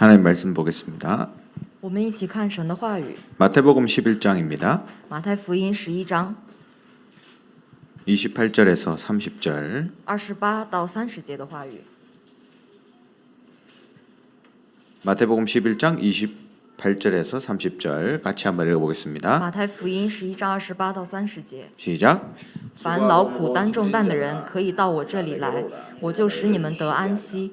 하나님 말씀 보겠습니다. 我们一起看神的话语， 마태복음 11장입니다. 马太福音十一章 28절에서 30절. 二十八到三十节的话语。 마태복음 11장 28절에서 30절 같이 한번 읽어보겠습니다. 马太福音十一章二十八到三十节， 시작. 凡劳苦担重担的人，可以到我这里来，我就使你们得安息。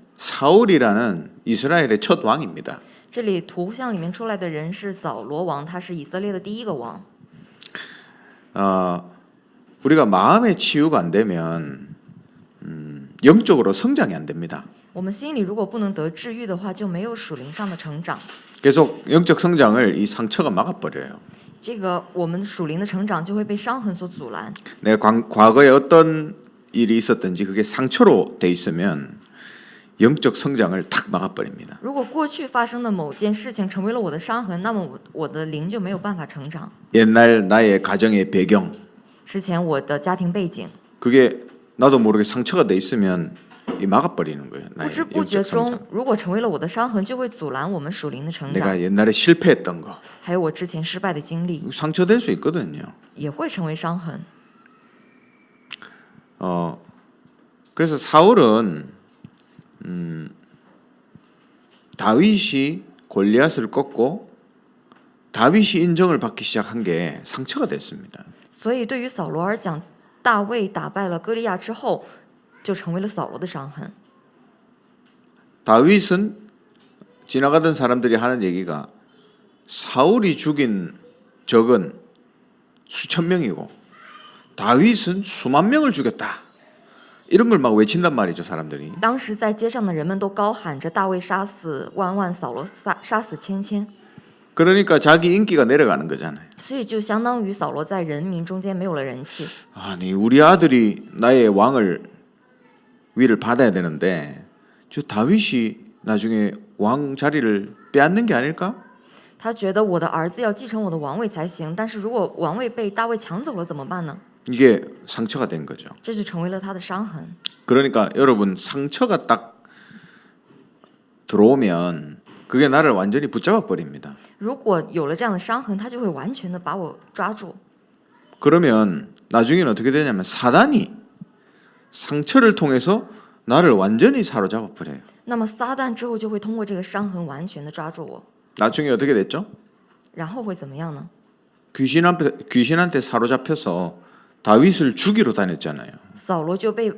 사울이라는 이스라엘의 첫 왕입니다. 这里图像里面出来的人是扫罗王，他是以色列的第一个王。 어, 우리가 마음의 치유가 안 되면 음, 영적으로 성장이 안 됩니다. 我们心里如果不能得治愈的话，就没有属灵上的成长。 계속 영적 성장을 이 상처가 막아버려요. 这个我们属灵的成长就会被伤痕所阻拦。 내가 관- 과거에 어떤 일이 있었든지 그게 상처로 돼 있으면 영적 성장을 탁 막아버립니다. 如果过去发生的某件事情成为了我的伤痕，那么我我的灵就没有办法成长。 옛날 나의 가정의 배경 之前我的家庭背景， 그게 나도 모르게 상처가 돼 있으면 이 막아버리는 거예요. 不 나의 知不觉 영적 中 성장. ，如果成为了我的伤痕，就会阻拦我们属灵的成长。 내가 옛날에 실패했던 거 还有我之前失败的经历， 상처될 수 있거든요. 也会成为伤痕。 어 그래서 사울은 음 다윗이 골리앗을 꺾고 다윗이 인정을 받기 시작한 게 상처가 됐습니다. 所以对于扫罗而讲，大卫打败了歌利亚之后，就成为了扫罗的伤痕。 다윗은 지나가던 사람들이 하는 얘기가 사울이 죽인 적은 수천 명이고 다윗은 수만 명을 죽였다. 이런 걸 막 외친단 말이죠, 사람들이. 当时在街上的人们都高喊着大卫杀死万万，扫罗杀杀死千千， 그러니까 자기 인기가 내려가는 거잖아요. 所以就相当于扫罗在人民中间没有了人气。 아니, 우리 아들이 나의 왕을 위를 받아야 되는데 저 다윗이 나중에 왕 자리를 빼앗는 게 아닐까? 他觉得我的儿子要继承我的王位才行，但是如果王位被大卫抢走了怎么办呢？ 이게 상처가 된 거죠. 这就成为了他的伤痕。 그러니까 여러분 상처가 딱 들어오면 그게 나를 완전히 붙잡아 버립니다. 如果有了这样的伤痕，他就会完全的把我抓住。 그러면 나중에는 어떻게 되냐면 사단이 상처를 통해서 나를 완전히 사로잡아 버려요. 那么撒旦之后就会通过这个伤痕完全的抓住我， 나중에 어떻게 됐죠? 然后会怎么样呢？ 귀신한테 귀신한테 사로잡혀서 다윗을 죽이러 다녔잖아요. 扫罗就被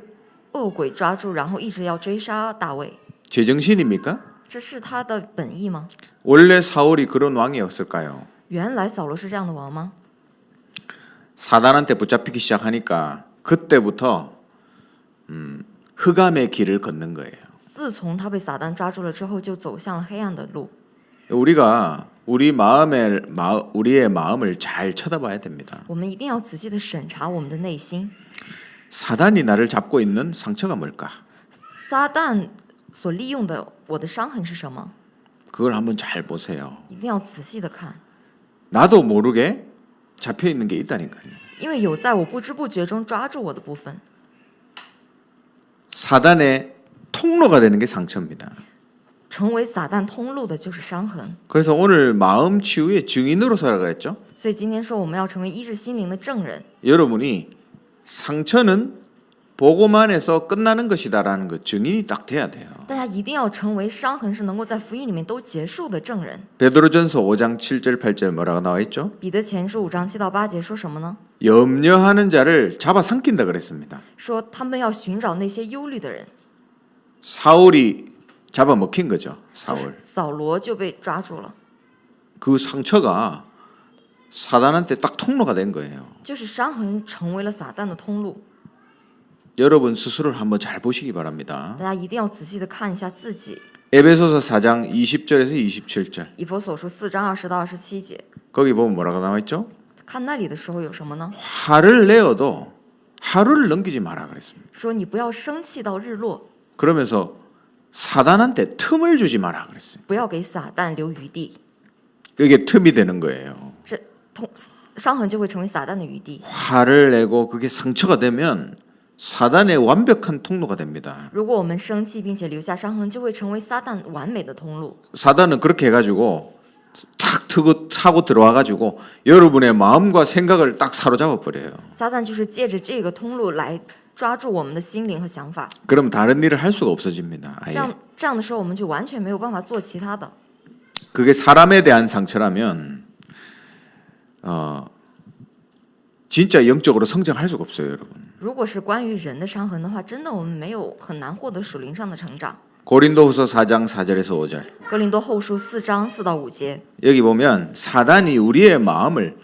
恶鬼抓住，然后一直要追杀大卫， 제정신입니까? 这是他的本意吗？ 원래 사울이 그런 왕이었을까요? 原来扫罗是这样的王吗？ 사단한테 붙잡히기 시작하니까 그때부터 음, 흑암의 길을 걷는 거예요. 自从他被撒旦抓住了之后，就走向了黑暗的路。 우리가 우리 마음의 마, 우리의 마음을 잘 쳐다봐야 됩니다. 我们一定要仔细的审查我们的内心， 사단이 나를 잡고 있는 상처가 뭘까? 撒旦所利用的我的伤痕是什么？ 그걸 한번 잘 보세요. 一定要仔细的看， 나도 모르게 잡혀 있는 게 있다니까요. 因为有在我不知不觉中抓住我的部分。 사단의 통로가 되는 게 상처입니다. 成为撒旦通路的就是伤痕。 그래서 오늘 마음 치유의 증인으로 살아가 했죠. 所以今天说我们要成为医治心灵的证人。 여러분이 상처는 보고만 해서 끝나는 것이다라는 그 증인이 딱 돼야 돼요. 大家一定要成为伤痕是能够在福音里面都结束的证人。 베드로전서 5장 7절 8절 뭐라고 나와 있죠? 彼得前书五章七到八节说什么呢？ 염려하는 자를 잡아 삼킨다 그랬습니다. 说他们要寻找那些忧虑的人， 사울이 잡아 먹힌 거죠. 就 사울. 是扫罗就被抓住了， 그 상처가 사단한테 딱 통로가 된 거예요. 就是伤痕成为了撒旦的通路。 여러분 스스로를 한번 잘 보시기 바랍니다. 大家一定要仔细的看一下自己。 에베소서 4장 20절에서 27절 以佛所书四章二十到二十七节， 거기 보면 뭐라고 나와 있죠? 看那里的时候有什么呢？ 화를 내어도 하루를 넘기지 마라 그랬습니다. 说你不要生气到日落， 그러면서 사단한테 틈을 주지 마라 그랬어요. 不要给撒旦留余地， 이게 틈이 되는 거예요. 这痛伤痕就会成为撒旦的余地。 화를 내고 그게 상처가 되면 사단의 완벽한 통로가 됩니다. 如果我们生气并且留下伤痕，就会成为撒旦完美的通路。 사단은 그렇게 해가지고 탁 트고 타고 들어와가지고 여러분의 마음과 생각을 딱 사로잡아 버려요. 撒旦就是借着这个通路来 抓住我们的心灵和想法， 그럼 다른 일을 할 수가 없어집니다. 这 아예. 样这样的时候，我们就完全没有办法做其他的。 그게 사람에 대한 상처라면 어 진짜 영적으로 성장할 수가 없어요, 여러분. 如果是关于人的伤痕的话，真的我们没有很难获得属灵上的成长。 고린도후서 4장 4절에서 5절. 哥林多后书四章四到五节 여기 보면 사단이 우리의 마음을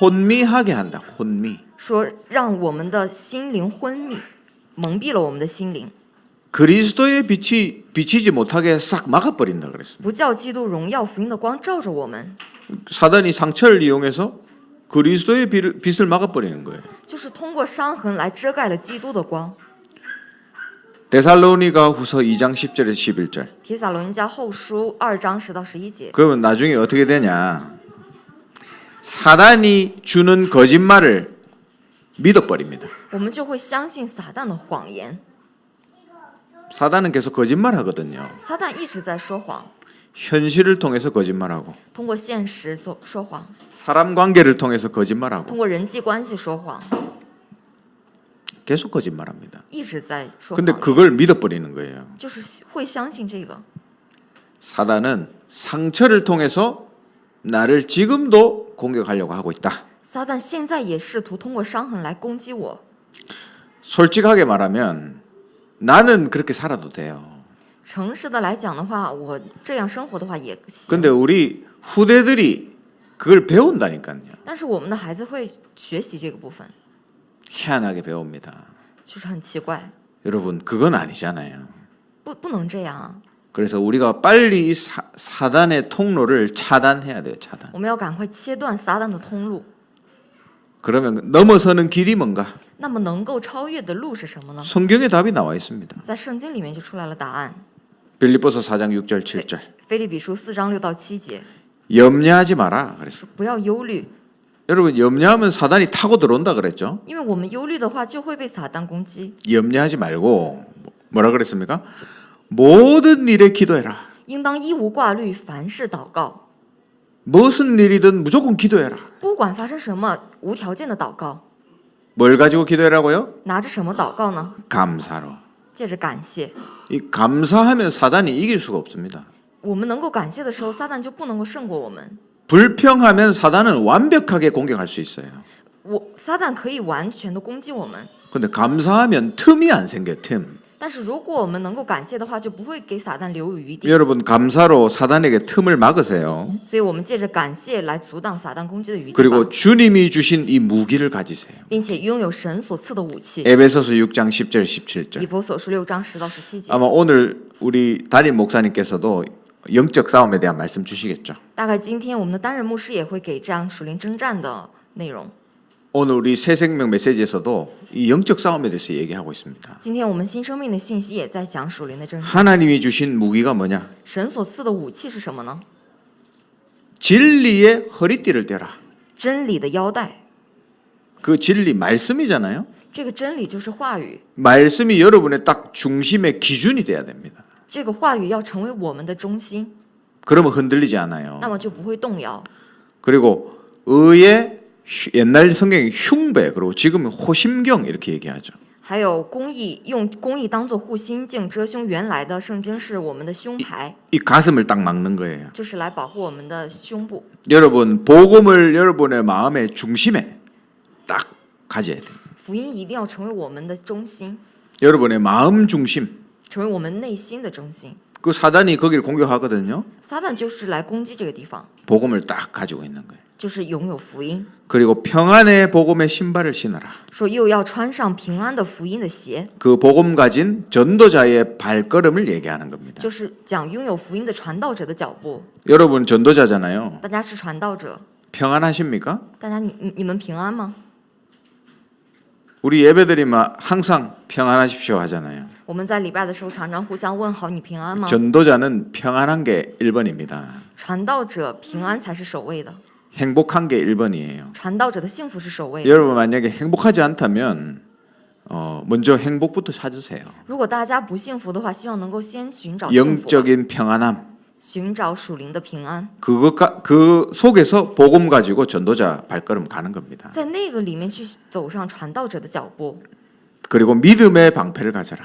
혼미하게 한다. 혼미. 说，让我们的心灵昏迷，蒙蔽了我们的心灵， 그리스도의 빛이 비치지 못하게 싹 막아버린다 그랬습니다. 不叫基督荣耀福音的光照着我们， 사단이 상처를 이용해서 그리스도의 빛을, 빛을 막아버리는 거예요. 就是通过伤痕来遮盖了基督的光。 데살로니가 후서 2장 10절에서 11절. 提撒罗尼迦后书二章十到十一节， 그러면 나중에 어떻게 되냐? 사단이 주는 거짓말을 믿어버립니다. 我们就会相信撒旦的谎言。 사단은 계속 거짓말 하거든요. 撒旦一直在说谎， 현실을 통해서 거짓말하고 通过现实说说谎， 사람 관계를 통해서 거짓말하고 通过人际关系说谎， 계속 거짓말합니다. 一直在说 근데 谎言， 그걸 믿어버리는 거예요. 就是会相信这个。 사단은 상처를 통해서 나를 지금도 공격하려고 하고 있다. 撒旦现在也试图通过伤痕来攻击我。 솔직하게 말하면 나는 그렇게 살아도 돼요. 诚实的来讲的话，我这样生活的话也行。 근데 우리 후대들이 그걸 배운다니까요. 但是我们的孩子会学习这个部分， 희한하게 배웁니다. 就是很奇怪， 여러분 그건 아니잖아요. 不不能这样啊！ 그래서 우리가 빨리 이 사, 사단의 통로를 차단해야 돼요. 차단. 我们要赶快切断撒旦的通路。 그러면 넘어서는 길이 뭔가? 那么能够超越的路是什么呢？ 성경에 답이 나와 있습니다. 在圣经里面就出来了答案。 빌립보서 4장 6절 7절. 菲利比书四章六到七节 염려하지 마라. 그랬어. 说不要忧虑， 여러분 염려하면 사단이 타고 들어온다 그랬죠? 因为我们忧虑的话就会被撒旦攻击。 염려하지 말고 뭐라 그랬습니까? 모든 일에 기도해라. 应当一无挂虑，凡事祷告， 무슨 일이든 무조건 기도해라. 不管发生什么，无条件的祷告。 뭘 가지고 기도해라고요? 拿着什么祷告呢？ 감사로. 借着感谢。 이 감사하면 사단이 이길 수가 없습니다. 我们能够感谢的时候，撒旦就不能够胜过我们。 불평하면 사단은 완벽하게 공격할 수 있어요. 我撒旦可以完全的攻击我们， 근데 감사하면 틈이 안 생겨 틈. 但是如果我们能够感谢的话，就不会给撒旦留有余地。 여러분 감사로 사단에게 틈을 막으세요. 所以，我们借着感谢来阻挡撒旦攻击的余地 그리고 吧， 주님이 주신 이 무기를 가지세요. 并且拥有神所赐的武器。 에베소서 6장 10절 17절. 以佛所书六章十到十七节， 아마 오늘 우리 담임 목사님께서도 영적 싸움에 대한 말씀 주시겠죠. 大概今天我们的担任牧师也会给这样属灵征战的内容。 오늘 우리 새 생명 메시지에서도 이 영적 싸움에 대해서 얘기하고 있습니다. 今天我们新生命的信息也在讲属灵的征战。 하나님이 주신 무기가 뭐냐? 神所赐的武器是什么呢？ 진리의 허리띠를 떼라. 真理的腰带。 그 진리 말씀이잖아요. 这个真理就是话语， 말씀이 여러분의 딱 중심의 기준이 돼야 됩니다. 这个话语要成为我们的中心， 그러면 흔들리지 않아요. 那么就不会动摇。 그리고 의의 휴- 옛날 성경에 흉배 그리고 지금은 호심경 이렇게 얘기하죠. 还有公义，用公义当做护心镜遮胸。原来的圣经是我们的胸牌， 이 가슴을 딱 막는 거예요. 就是来保护我们的胸部。 여러분 복음을 여러분의 마음의 중심에 딱 가져야 돼요. 福音一定要成为我们的中心， 여러분의 마음 중심. 成为我们内心的中心。 그 사단이 거기를 공격하거든요. 撒旦就是来攻击这个地方， 복음을 딱 가지고 있는 거예요. 就是拥有福音， 그리고 평안의 복음의 신발을 신어라. 说又要穿上平安的福音的鞋， 그 복음 가진 전도자의 발걸음을 얘기하는 겁니다. 就是讲拥有福音的传道者的脚步。 여러분 전도자잖아요. 大家是传道者， 평안하십니까? 大家你你你们平安吗？ 우리 예배드리면 항상 평안하십시오 하잖아요. 我们在礼拜的时候常常互相问好，你平安吗？ 전도자는 평안한 게 1번입니다. 传道者平安才是首位的， 행복한 게 1번이에요. 传道者的幸福是首位的。 여러분 만약에 행복하지 않다면 어, 먼저 행복부터 찾으세요. 如果大家不幸福的话，希望能够先寻找幸福吧， 영적인 평안함. 寻找属灵的平安， 그것가 그 속에서 복음 가지고 전도자 발걸음 가는 겁니다. 在那个里面去走上传道者的脚步， 그리고 믿음의 방패를 가져라.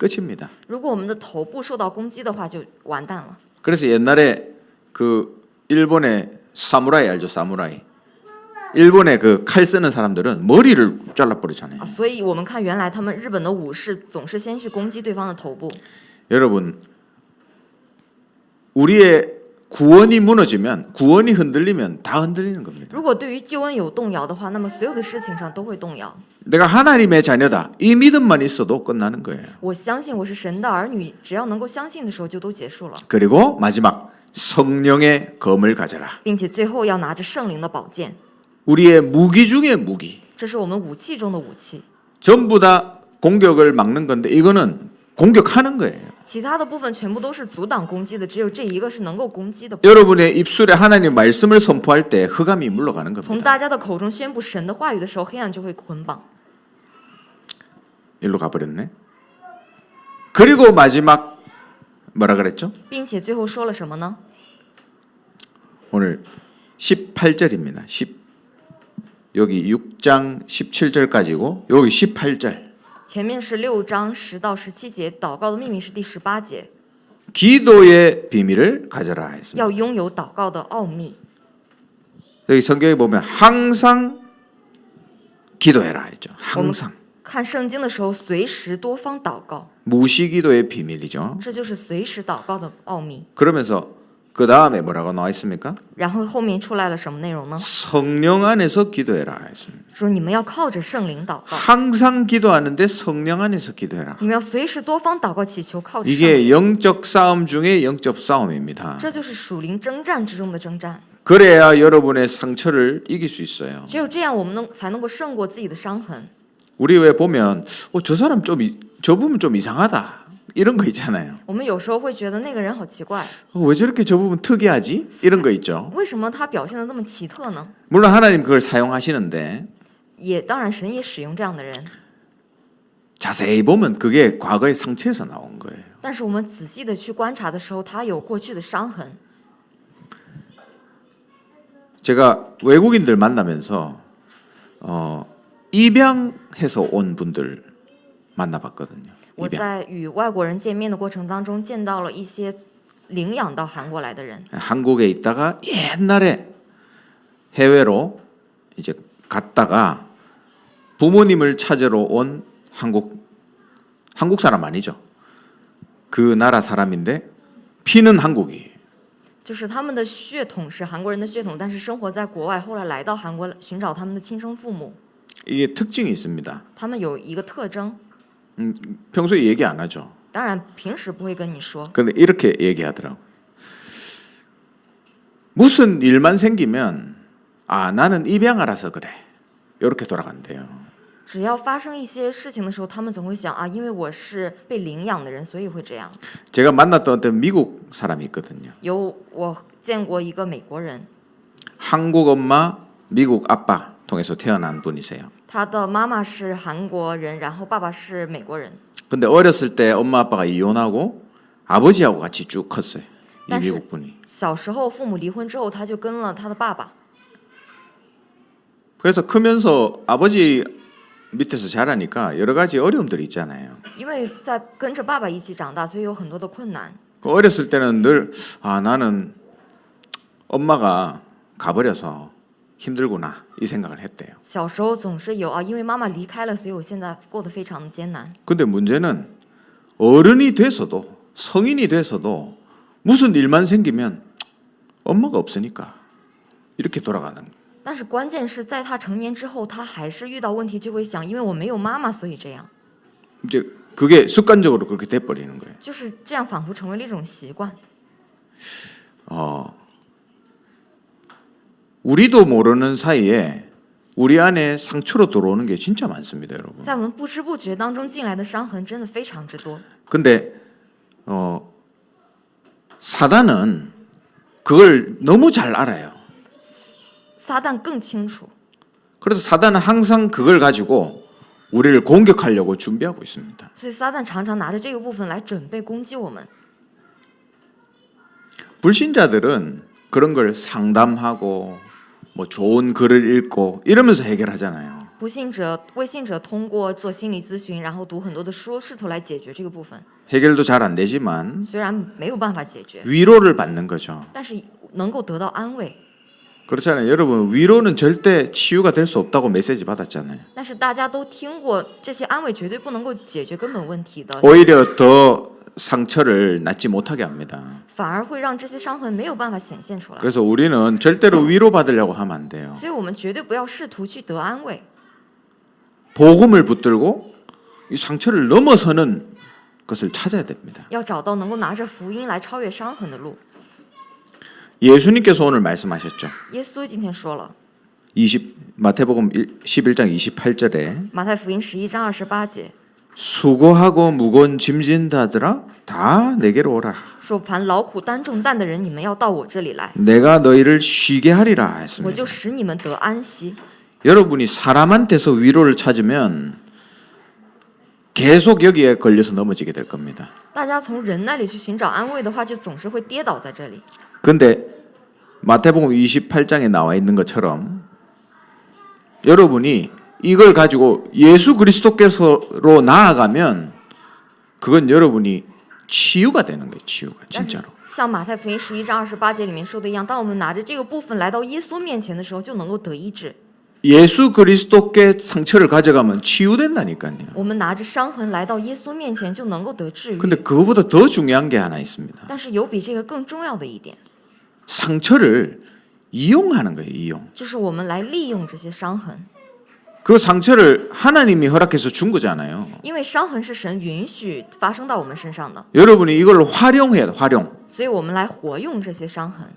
끝입니다. 如果我们的头部受到攻击的话，就完蛋了。 그래서 옛날에 그 일본의 사무라이 알죠? 사무라이. 일본의 그 칼 쓰는 사람들은 머리를 잘라버리잖아요. 啊，所以我们看原来他们日本的武士总是先去攻击对方的头部。 여러분 우리의 구원이 무너지면 구원이 흔들리면 다 흔들리는 겁니다. 如果对于救恩有动摇的话，那么所有的事情上都会动摇。 내가 하나님의 자녀다. 이 믿음만 있어도 끝나는 거예요. 我相信我是神的儿女，只要能够相信的时候，就都结束了， 그리고 마지막 성령의 검을 가져라. 并且最后要拿着圣灵的宝剑， 우리의 무기 중에 무기. 这是我们武器中的武器。 전부 다 공격을 막는 건데 이거는 공격하는 거예요. 其他的部分全部都是阻挡攻击的，只有这一个是能够攻击的。 여러분의 입술에 하나님 말씀을 선포할 때 흑암이 물러가는 从 겁니다. 大家的口中宣布神的话语的时候，黑暗就会捆绑。 일로 가버렸네. 그리고 마지막 뭐라 그랬죠? 并且最后说了什么呢？ 오늘 18절입니다. 10 여기 6장 17절까지고 여기 18절. 前面是六章十到十七节，祷告的秘密是第十八节， 기도의 비밀을 가져라 했습니다. 要拥有祷告的奥秘。 여기 성경에 보면 항상 기도해라 했죠. 항상 看圣经的时候，随时多方祷告， 무시기도의 비밀이죠. 这就是随时祷告的奥秘。 그러면서 그 다음에 뭐라고 나와 있습니까? 然后后面出来了什么内容呢？ 성령 안에서 기도해라 했습니다. 说你们要靠着圣灵祷告， 항상 기도하는데 성령 안에서 기도해라. 你们要随时多方祷告祈求，靠着圣灵。 이게 영적 싸움 중에 영적 싸움입니다. 这就是属灵征战之中的征战。 그래야 여러분의 상처를 이길 수 있어요. 只有这样，我们能才能够胜过自己的伤痕。 우리 왜 보면 어, 저 사람 좀 저 부분 좀 이상하다 이런 거 있잖아요. 我们有时候会觉得那个人好奇怪， 어, 왜 저렇게 저 부분 특이하지? 이런 거 있죠. 为什么他表现的那么奇特呢？ 물론 하나님 그걸 사용하시는데 也当然，神也使用这样的人， 자세히 보면 그게 과거의 상처에서 나온 거예요. 但是我们仔细的去观察的时候，他有过去的伤痕。 제가 외국인들 만나면서 어, 입양해서 온 분들 만나봤거든요. 我 입양. 在与外国人见面的过程当中，见到了一些领养到韩国来的人， 한국에 있다가 옛날에 해외로 이제 갔다가 부모님을 찾으러 온 한국 한국 사람 아니죠. 그 나라 사람인데 피는 한국이. 就是他们的血统是韩国人的血统，但是生活在国外，后来来到韩国寻找他们的亲生父母。 이게 특징이 있습니다. 他们有一个特征， 평소에 얘기 안 하죠. 当然平时不会跟你说， 근데 이렇게 얘기하더라고. 무슨 일만 생기면 아 나는 입양하라서 그래. 이렇게 돌아간대요. 只要发生一些事情的时候，他们总会想啊，因为我是被领养的人，所以会这样。 제가 만났던 어떤 미국 사람이 있거든요. 有我见过一个美国人， 한국 엄마, 미국 아빠 통해서 태어난 분이세요. 他的妈妈是韩国人，然后爸爸是美国人。 근데 어렸을 때 엄마 아빠가 이혼하고 아버지하고 같이 쭉 컸어요. 이但是- 미국 분이. 小时候父母离婚之后，他就跟了他的爸爸。 그래서 크면서 아버지 밑에서 자라니까 여러 가지 어려움들이 있잖아요. 因为在跟着爸爸一起长大，所以有很多的困难。 그 어렸을 때는 늘 아 나는 엄마가 가버려서 힘들구나 이 생각을 했대요. 小时候总是有啊，因为妈妈离开了，所以我现在过得非常的艰难。 근데 문제는 어른이 돼서도 성인이 돼서도 무슨 일만 생기면 엄마가 없으니까 이렇게 돌아가는 거예요. 但是关键是在他成年之后，他还是遇到问题就会想，因为我没有妈妈，所以这样， 이제 그게 습관적으로 그렇게 돼 버리는 거예요. 就是这样，仿佛成为了一种习惯。 어, 우리도 모르는 사이에 우리 안에 상처로 들어오는 게 진짜 많습니다, 여러분. 在我们不知不觉当中进来的伤痕真的非常之多。 근데 어, 사단은 그걸 너무 잘 알아요. 撒旦更清楚， 그래서 사단은 항상 그걸 가지고 우리를 공격하려고 준비하고 있습니다. 所以撒旦常常拿着这个部分来准备攻击我们。 불신자들은 그런 걸 상담하고 뭐 좋은 글을 읽고 이러면서 해결하잖아요. 不信者、未信者通过做心理咨询，然后读很多的书，试图来解决这个部分。 해결도 잘 안 되지만 虽然没有办法解决， 위로를 받는 거죠. 但是能够得到安慰。 그렇잖아요. 여러분 위로는 절대 치유가 될 수 없다고 메시지 받았잖아요. 但是大家都听过，这些安慰绝对不能够解决根本问题的， 오히려 더 상처를 낫지 못하게 합니다. 反而会让这些伤痕没有办法显现出来。 그래서 우리는 절대로 위로받으려고 하면 안 돼요. 所以我们绝对不要试图去得安慰， 복음을 붙들고 이 상처를 넘어서는 것을 찾아야 됩니다. 要找到能够拿着福音来超越伤痕的路。 예수님께서 오늘 말씀하셨죠. 耶稣今天说了， 20 마태복음 1, 11장 28절에 马太福音十一章二十八节 수고하고 무거운 짐진 자들아 다 내게로 오라. 说：“凡劳苦担重担的人，你们要到我这里来， 내가 너희를 쉬게 하리라 我 했습니다. 就使你们得安息。 여러분이 사람한테서 위로를 찾으면 계속 여기에 걸려서 넘어지게 될 겁니다. 大家从人那里去寻找安慰的话，就总是会跌倒在这里。 근데 마태복음 28장에 나와 있는 것처럼 여러분이 이걸 가지고 예수 그리스도께서로 나아가면 그건 여러분이 치유가 되는 거예요. 치유가 但是 진짜로. 像马太福音十一章二十八节里面说的一样，当我们拿着这个部分来到耶稣面前的时候，就能够得医治。 예수 그리스도께 상처를 가져가면 치유된다니까요. 我们拿着伤痕来到耶稣面前，就能够得治愈。 근데 그거보다 더 중요한 게 하나 있습니다. 但是有比这个更重要的一点， 상처를 이용하는 거예요. 이용. 就是我们来利用这些伤痕， 그 상처를 하나님이 허락해서 준 거잖아요. 因为伤痕是神允许发生到我们身上的， 여러분이 이걸 활용해야 돼. 활용. 所以我们来活用这些伤痕，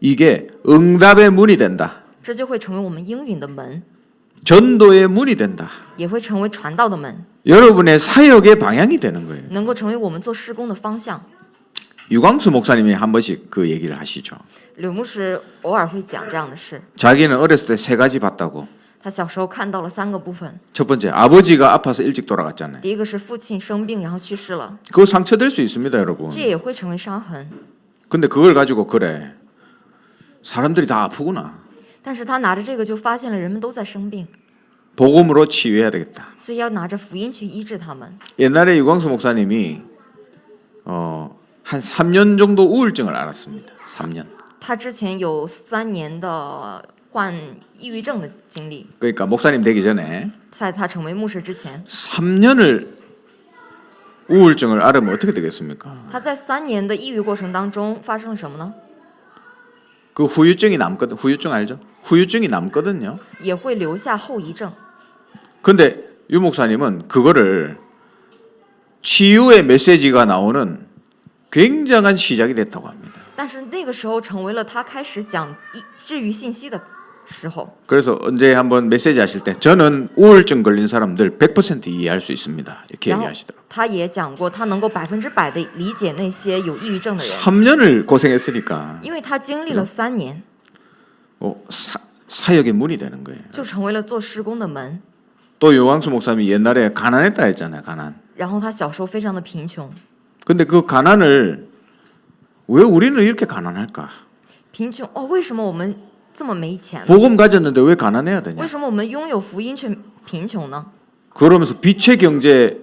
이게 응답의 문이 된다. 这就会成为我们应允的门， 전도의 문이 된다. 也会成为传道的门， 여러분의 사역의 방향이 되는 거예요. 能够成为我们做施工的方向。 유광수 목사님이 한 번씩 그 얘기를 하시죠. 柳牧师偶尔会讲这样的事， 자기는 어렸을 때 세 가지 봤다고. 他小时候看到了三个部分， 첫 번째, 아버지가 아파서 일찍 돌아갔잖아요. 第一个是父亲生病然后去世了， 그거 상처될 수 있습니다, 여러분. 这也会成为伤痕。 근데 그걸 가지고 그래. 사람들이 다 아프구나. 但是他拿着这个就发现了人们都在生病， 복음으로 치유해야 되겠다. 所以要拿着福音去医治他们。 옛날에 유광수 목사님이 어, 한 3년 정도 우울증을 앓았습니다. 3년. 他之前有三年的 患抑郁症的经历， 그러니까 목사님 되기 전에 在他成为牧师之前， 3년을 우울증을 앓으면 어떻게 되겠습니까? 他在三年的抑郁过程当中发生了什么呢？ 그 후유증이 남거든. 후유증 알죠? 후유증이 남거든요. 也会留下后遗症。 근데 유 목사님은 그거를 치유의 메시지가 나오는 굉장한 시작이 됐다고 합니다. 但是那个时候成为了他开始讲医治愈信息的 时候。 그래서 언제 한번 메시지 하실 때 저는 우울증 걸린 사람들 100% 이해할 수 있습니다. 이렇게 然后 얘기하시더라고요. 他也讲过，他能够百分之百的理解那些有抑郁症的人， 3년을 고생했으니까 因为他经历了三年， 어, 사, 사역의 문이 되는 거예요. 就成为了做施工的门。 또 요광수 목사님이 옛날에 가난했다 했잖아요. 가난. 然后他小时候非常的贫穷， 근데 그 가난을 왜 우리는 이렇게 가난할까? 贫穷哦，为什么我们 这么没钱呢？ 복음 가졌는데 왜 가난해야 되냐? 为什么我们拥有福音却贫穷呢？ 그러면서 빛의 경제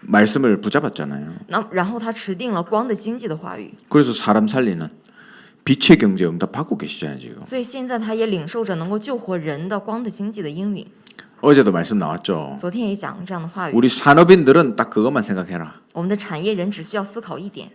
말씀을 붙잡았잖아요. 那然后他持定了光的经济的话语， 그래서 사람 살리는 빛의 경제 응답받고 계시잖아요 지금. 所以现在他也领受着能够救活人的光的经济的应允。 어제도 말씀 나왔죠. 昨天也讲了这样的话语， 우리 산업인들은 딱 그것만 생각해라. 我们的产业人只需要思考一点，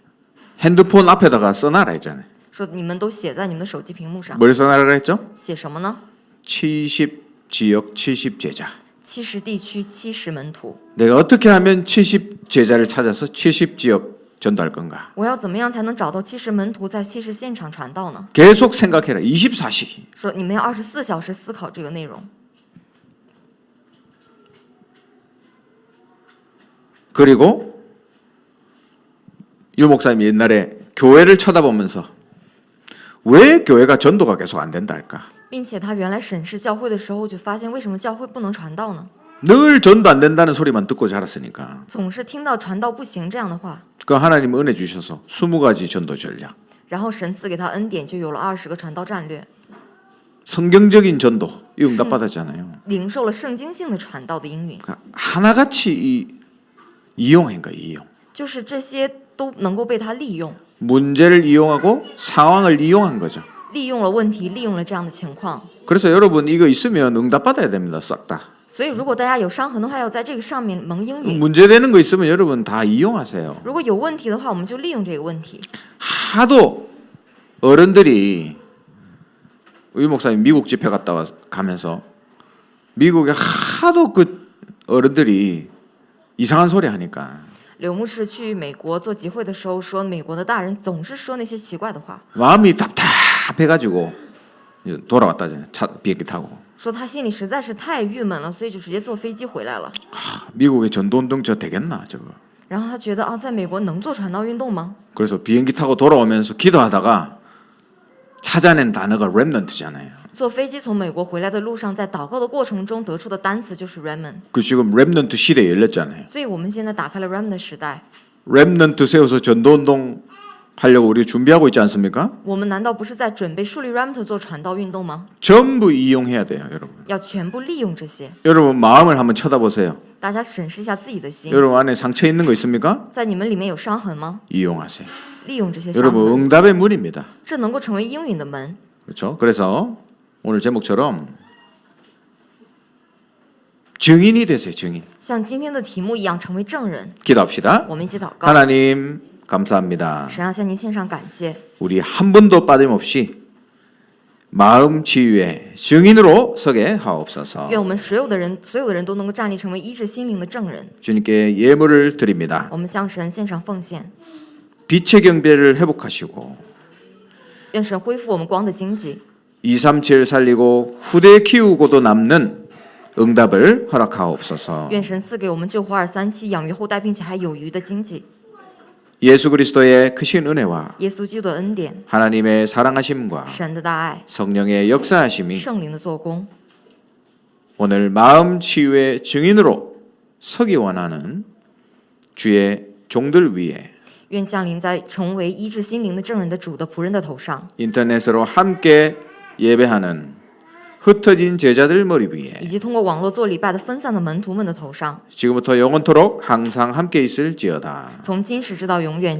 핸드폰 앞에다가 써놔라 했잖아요. 说你们都写在你们的手机屏幕上， 뭘 써놔라 했죠? 写什么呢？ 70 지역 70 제자. 七十地区七十门徒， 내가 어떻게 하면 70 제자를 찾아서 70 지역 전도할 건가? 我要怎么样才能找到七十门徒在七十现场传道呢？ 계속 생각해라. 24시. 说你们要二十四小时思考这个内容。 그리고 유 목사님이 옛날에 교회를 쳐다보면서 왜 교회가 전도가 계속 안 된다 할까? 并且他原来审视教会的时候，就发现为什么教会不能传道呢？ 늘 전도 안 된다는 소리만 듣고 자랐으니까. 总是听到传道不行这样的话， 그 하나님 은혜 주셔서 20가지 전도 전략. 然后神赐给他恩典，就有了二十个传道战略， 성경적인 전도 이 응답 받았잖아요. 领受了圣经性的传道的应允， 그러니까 하나같이 이, 이용한 거예요. 이용. 就是这些都能够被他利用， 문제를 이용하고 상황을 이용한 거죠. 利用了问题，利用了这样的情况。 그래서 여러분 이거 있으면 응답 받아야 됩니다. 싹 다. 所以，如果大家有伤痕的话，要在这个上面蒙应允； 문제되는 거 있으면 여러분 다 이용하세요. 如果有问题的话，我们就利用这个问题。 하도 어른들이 유 목사님 미국 집회 갔다 와 가면서 미국에 하도 그 어른들이 이상한 소리 하니까 柳牧师去美国做集会的时候说，美国的大人总是说那些奇怪的话， 마음이 답답해가지고 돌아왔다잖아요. 차 비행기 타고 说他心里实在是太郁闷了，所以就直接坐飞机回来了。 미국의 전도운동 저 되겠나 저거. 然后他觉得啊，在美国能做传道运动吗？ 그래서 비행기 타고 돌아오면서 기도하다가 찾아낸 단어가 랩넌트잖아요. 坐飞机从美国回来的路上，在祷告的过程中得出的单词就是 remnant。 그 지금 랩넌트 시대 열렸잖아요. 所以我们现在打开了 remnant 的时代， 랩넌트 세워서 전도운동 하려고 우리 준비하고 있지 않습니까? 我们难道不是在准备树立 remnant 做传道运动吗？ 전부 이용해야 돼요, 여러분. 要全部利用这些。 여러분 마음을 한번 쳐다보세요. 大家审视一下自己的心， 여러분 안에 상처 있는 거 있습니까? 在你们里面有伤痕吗？ 이용하세요. 利用这些伤 여러분 痕， 응답의 문입니다. 这能够成为应允的门。 그렇죠? 그래서 오늘 제목처럼 증인이 되세요, 증인. 像今天的题目一样，成为证人。 기도합시다. 我们一起祷告， 하나님 감사합니다. 神要向您献上感谢， 우리 한 분도 빠짐없이 마음 치유의 증인으로 서게 하옵소서. 愿我们所有的人，所有的人都能够站立成为医治心灵的证人。 주님께 예물을 드립니다. 我们向神献上奉献， 빛의 경배를 회복하시고 愿神恢复我们光的经济， 237 살리고 후대 키우고도 남는 응답을 허락하옵소서. 愿神赐给我们救活二三七，养育后代，并且还有余的经济。 예수 그리스도의 크신 은혜와 耶稣基督的恩典， 하나님의 사랑하심과 神的大爱， 성령의 역사하심이 圣灵的做工， 오늘 마음 치유의 증인으로 서기 원하는 주의 종들 위에 愿降临在成为医治心灵的证人的主的仆人的头上， 인터넷으로 함께 예배하는 흩어진 제자들 머리 위에 以及通过网络做礼拜的分散的门徒们的头上， 지금부터 영원토록 항상 함께 있을지어다. 从今时直到永远。